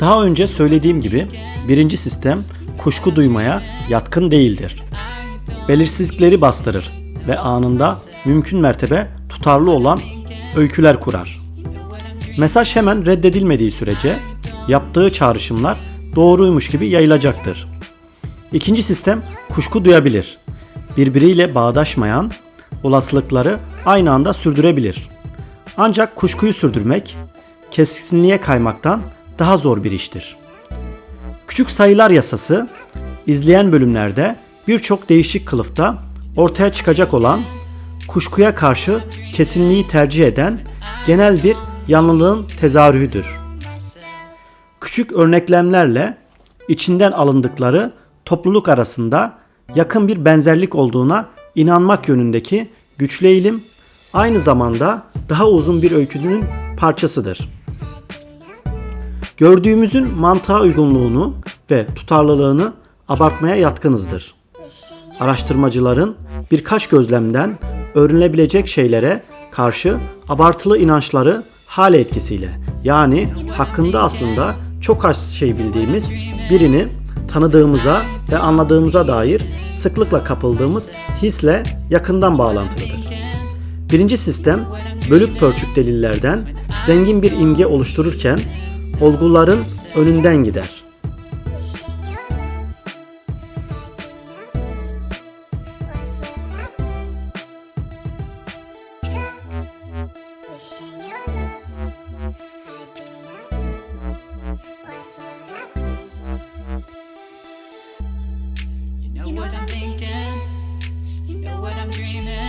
Daha önce söylediğim gibi birinci sistem kuşku duymaya yatkın değildir. Belirsizlikleri bastırır ve anında mümkün mertebe tutarlı olan öyküler kurar. Mesaj hemen reddedilmediği sürece yaptığı çağrışımlar doğruymuş gibi yayılacaktır. İkinci sistem kuşku duyabilir. Birbiriyle bağdaşmayan olasılıkları aynı anda sürdürebilir. Ancak kuşkuyu sürdürmek kesinliğe kaymaktan daha zor bir iştir. Küçük sayılar yasası izleyen bölümlerde birçok değişik kılıfta ortaya çıkacak olan kuşkuya karşı kesinliği tercih eden genel bir yanlılığın tezahürüdür. Küçük örneklemlerle içinden alındıkları topluluk arasında yakın bir benzerlik olduğuna inanmak yönündeki güçlü eğilim aynı zamanda daha uzun bir öykünün parçasıdır. Gördüğümüzün mantığa uygunluğunu ve tutarlılığını abartmaya yatkınızdır. Araştırmacıların birkaç gözlemden öğrenilebilecek şeylere karşı abartılı inançları hale etkisiyle yani hakkında aslında çok az şey bildiğimiz birini tanıdığımıza ve anladığımıza dair sıklıkla kapıldığımız hisle yakından bağlantılıdır. Birinci sistem bölük pörçük delillerden zengin bir imge oluştururken olguların önünden gider. I'm thinking. You know what I'm dreaming.